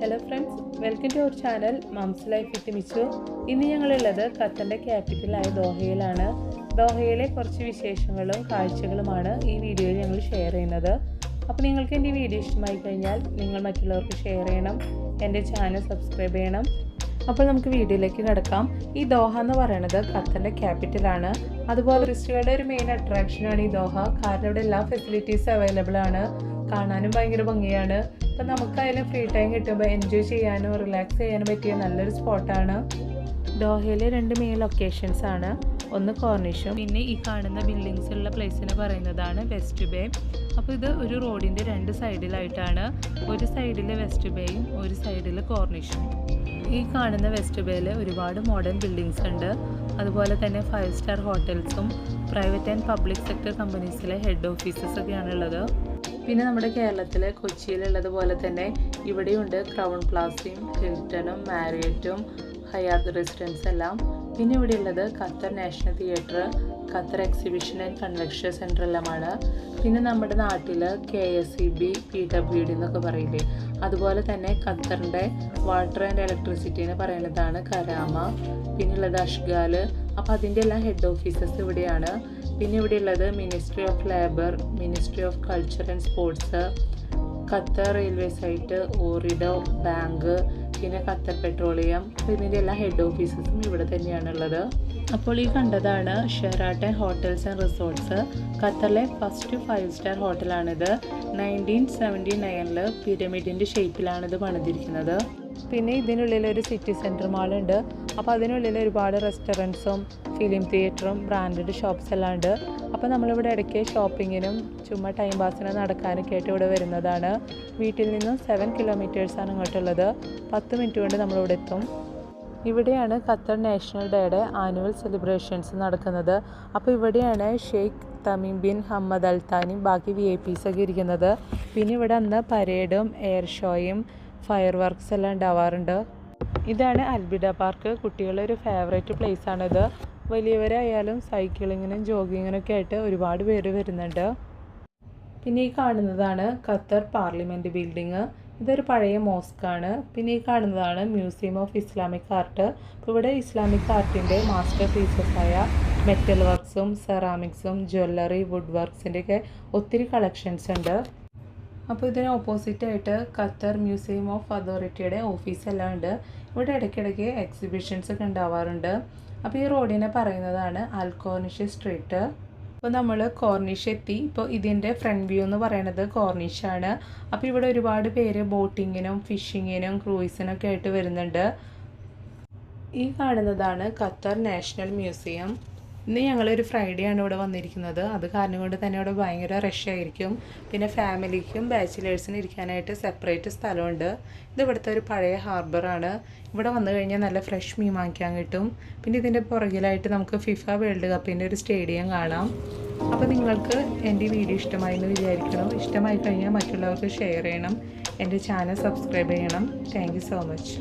Hello friends welcome to our channel mum's life with Michu ഇന്ന് ഞങ്ങളുള്ളത് ഖത്തറിന്റെ ക്യാപിറ്റലായ ദോഹയിലാണ്. ദോഹയിലെ കുറച്ച് വിശേഷങ്ങളും കാഴ്ചകളുമാണ് ഈ വീഡിയോയിൽ ഞങ്ങൾ ഷെയർ ചെയ്യുന്നത്. അപ്പോൾ നിങ്ങൾക്ക് എന്റെ വീഡിയോ ഇഷ്ടമായി കഴിഞ്ഞാൽ നിങ്ങൾ മറ്റുള്ളവർക്ക് ഷെയർ ചെയ്യണം. എന്റെ ചാനൽ സബ്സ്ക്രൈബ് ചെയ്യണം. അപ്പോൾ നമുക്ക് വീഡിയോയിലേക്ക് കിടക്കാം. ഈ ദോഹ എന്ന് പറയുന്നത് ഖത്തറിന്റെ ക്യാപിറ്റലാണ് അതുപോലെ ടൂറിസ്റ്റുകളുടെ ഒരു മെയിൻ അട്രാക്ഷനാണ് ഈ ദോഹ. കാരണം ഇവിടെ എല്ലാ ഫെസിലിറ്റീസും അവൈലബിൾ ആണ്. കാണാനും ഭയങ്കര ഭംഗിയാണ്. അപ്പം നമുക്കായാലും ഫ്രീ ടൈം കിട്ടുമ്പോൾ എൻജോയ് ചെയ്യാനും റിലാക്സ് ചെയ്യാനും പറ്റിയ നല്ലൊരു സ്പോട്ടാണ് ദോഹയിലെ രണ്ട് മെയിൻ ലൊക്കേഷൻസ് ആണ്. ഒന്ന് കോർണിഷും പിന്നെ ഈ കാണുന്ന ബിൽഡിങ്സ് ഉള്ള പ്ലേസിനെ പറയുന്നതാണ് വെസ്റ്റ് ബേ അപ്പോൾ ഇത് ഒരു റോഡിന്റെ രണ്ട് സൈഡിലായിട്ടാണ് ഒരു സൈഡിൽ വെസ്റ്റ് ബേയും ഒരു സൈഡിൽ കോർണിഷും ഈ കാണുന്ന വെസ്റ്റ് ബേയിൽ ഒരുപാട് മോഡേൺ ബിൽഡിങ്സ് ഉണ്ട്. അതുപോലെ തന്നെ ഫൈവ് സ്റ്റാർ ഹോട്ടൽസും പ്രൈവറ്റ് ആൻഡ് പബ്ലിക് സെക്ടർ കമ്പനീസിലെ ഹെഡ് ഓഫീസസ് ഒക്കെയാണ് ഉള്ളത്. പിന്നെ നമ്മുടെ കേരളത്തിൽ കൊച്ചിയിലുള്ളതുപോലെ തന്നെ ഇവിടെയുണ്ട് ക്രൗൺ പ്ലാസയും ഹിൽട്ടണും മാരിയറ്റും ഹയാത്ത് റെസിഡൻസ് എല്ലാം. പിന്നെ ഇവിടെ ഉള്ളത് Qatar National Theatre Qatar Exhibition and Convention Centre എല്ലാമാണ്. പിന്നെ നമ്മുടെ നാട്ടിൽ K S E B P W D എന്നൊക്കെ പറയില്ലേ? അതുപോലെ തന്നെ ഖത്തറിന്റെ വാട്ടർ ആൻഡ് ഇലക്ട്രിസിറ്റി എന്ന് പറയുന്നതാണ് കരാമ. പിന്നെ ഉള്ളത് അഷ്ഗാൽ അപ്പോൾ അതിന്റെ എല്ലാം ഹെഡ് ഓഫീസസ് ഇവിടെയാണ്. പിന്നെ ഇവിടെ ഉള്ളത് ministry of labour ministry of culture and sports Qatar railway site Ooredoo bank പിന്നെ ഖത്തർ പെട്രോളിയം ഇതിന്റെ എല്ലാ ഹെഡ് ഓഫീസസും ഇവിടെ തന്നെയാണുള്ളത്. അപ്പോൾ ഈ കണ്ടതാണ് ഷെറാട്ടൻ ഹോട്ടൽസ് ആൻഡ് റിസോർട്ട്സ് ഖത്തറിലെ ഫസ്റ്റ് ഫൈവ് സ്റ്റാർ ഹോട്ടലാണിത് നയന്റീൻ സെവന്റി നയനിൽ പിരമിഡിന്റെ ഷേപ്പിലാണിത് പണിതിരിക്കുന്നത്. പിന്നെ ഇതിനുള്ളിൽ ഒരു സിറ്റി സെന്റർ മാളുണ്ട് അപ്പോൾ അതിനുള്ളിൽ ഒരുപാട് റെസ്റ്റോറന്റ്സും ഫിലിം തിയേറ്ററും ബ്രാൻഡഡ് ഷോപ്സ് എല്ലാം ഉണ്ട്. അപ്പോൾ നമ്മളിവിടെ ഇടയ്ക്ക് ഷോപ്പിങ്ങിനും ചുമ്മാ ടൈം പാസിന് നടക്കാനൊക്കെ ആയിട്ട് ഇവിടെ വരുന്നതാണ്. വീട്ടിൽ നിന്നും സെവൻ കിലോമീറ്റേഴ്സാണ് ഇങ്ങോട്ടുള്ളത്. പത്ത് മിനിറ്റ് കൊണ്ട് നമ്മളിവിടെ എത്തും. ഇവിടെയാണ് ഖത്തർ നാഷണൽ ഡേയുടെ ആനുവൽ സെലിബ്രേഷൻസ് നടക്കുന്നത്. അപ്പോൾ ഇവിടെയാണ് ഷെയ്ഖ് തമീം ബിൻ ഹമ്മദ് അൽത്താനും ബാക്കി വി ഐ പീസൊക്കെ ഇരിക്കുന്നത്. പിന്നെ ഇവിടെ അന്ന് പരേഡും എയർ ഷോയും ഫയർ വർക്ക്സ് എല്ലാം ഉണ്ടാവാറുണ്ട്. ഇതാണ് അൽബിഡ പാർക്ക്. കുട്ടികളുടെ ഒരു ഫേവറേറ്റ് പ്ലേസ് ആണിത്. വലിയവരായാലും സൈക്കിളിങ്ങിനും ജോഗിങ്ങിനും ഒക്കെ ആയിട്ട് ഒരുപാട് പേര് വരുന്നുണ്ട്. പിന്നെ ഈ കാണുന്നതാണ് ഖത്തർ പാർലമെന്റ് ബിൽഡിങ് ഇതൊരു പഴയ മോസ്ക് ആണ്. പിന്നെ ഈ കാണുന്നതാണ് മ്യൂസിയം ഓഫ് ഇസ്ലാമിക് ആർട്ട് അപ്പോൾ ഇവിടെ ഇസ്ലാമിക് ആർട്ടിന്റെ മാസ്റ്റർ ആയ മെറ്റൽ വർക്ക്സും സെറാമിക്സും ജ്വല്ലറി വുഡ് വർക്ക്സിന്റെയൊക്കെ ഒത്തിരി കളക്ഷൻസ് ഉണ്ട്. അപ്പോൾ ഇതിന് ഓപ്പോസിറ്റായിട്ട് ഖത്തർ മ്യൂസിയം ഓഫ് അതോറിറ്റിയുടെ ഓഫീസെല്ലാം ഉണ്ട്. ഇവിടെ ഇടയ്ക്കിടയ്ക്ക് എക്സിബിഷൻസ് ഒക്കെ ഉണ്ടാവാറുണ്ട്. അപ്പോൾ ഈ റോഡിനെ പറയുന്നതാണ് അൽക്കോർണിഷ് സ്ട്രീറ്റ് അപ്പോൾ നമ്മൾ കോർണിഷ് എത്തി. ഇപ്പോൾ ഇതിന്റെ ഫ്രണ്ട് വ്യൂ എന്ന് പറയുന്നത് കോർണിഷാണ് അപ്പോൾ ഇവിടെ ഒരുപാട് പേര് ബോട്ടിങ്ങിനും ഫിഷിങ്ങിനും ക്രൂയിസിനൊക്കെ ആയിട്ട് വരുന്നുണ്ട്. ഈ കാണുന്നതാണ് ഖത്തർ നാഷണൽ മ്യൂസിയം. ഇന്ന് ഞങ്ങളൊരു ഫ്രൈഡേ ആണ് ഇവിടെ വന്നിരിക്കുന്നത്. അത് കാരണം കൊണ്ട് തന്നെ ഇവിടെ ഭയങ്കര റഷ് ആയിരിക്കും. പിന്നെ ഫാമിലിക്കും ബാച്ചിലേഴ്സിനും ഇരിക്കാനായിട്ട് സെപ്പറേറ്റ് സ്ഥലമുണ്ട്. ഇത് ഇവിടുത്തെ ഒരു പഴയ ഹാർബറാണ് ഇവിടെ വന്നു കഴിഞ്ഞാൽ നല്ല ഫ്രഷ് മീൻ വാങ്ങിക്കാൻ കിട്ടും. പിന്നെ ഇതിന്റെ പുറകിലായിട്ട് നമുക്ക് ഫിഫ വേൾഡ് കപ്പിന്റെ ഒരു സ്റ്റേഡിയം കാണാം. അപ്പോൾ നിങ്ങൾക്ക് എന്റെ ഈ വീഡിയോ ഇഷ്ടമായി എന്ന് വിചാരിക്കണം ഇഷ്ടമായി കഴിഞ്ഞാൽ മറ്റുള്ളവർക്ക് ഷെയർ ചെയ്യണം. എന്റെ ചാനൽ സബ്സ്ക്രൈബ് ചെയ്യണം. Thank so much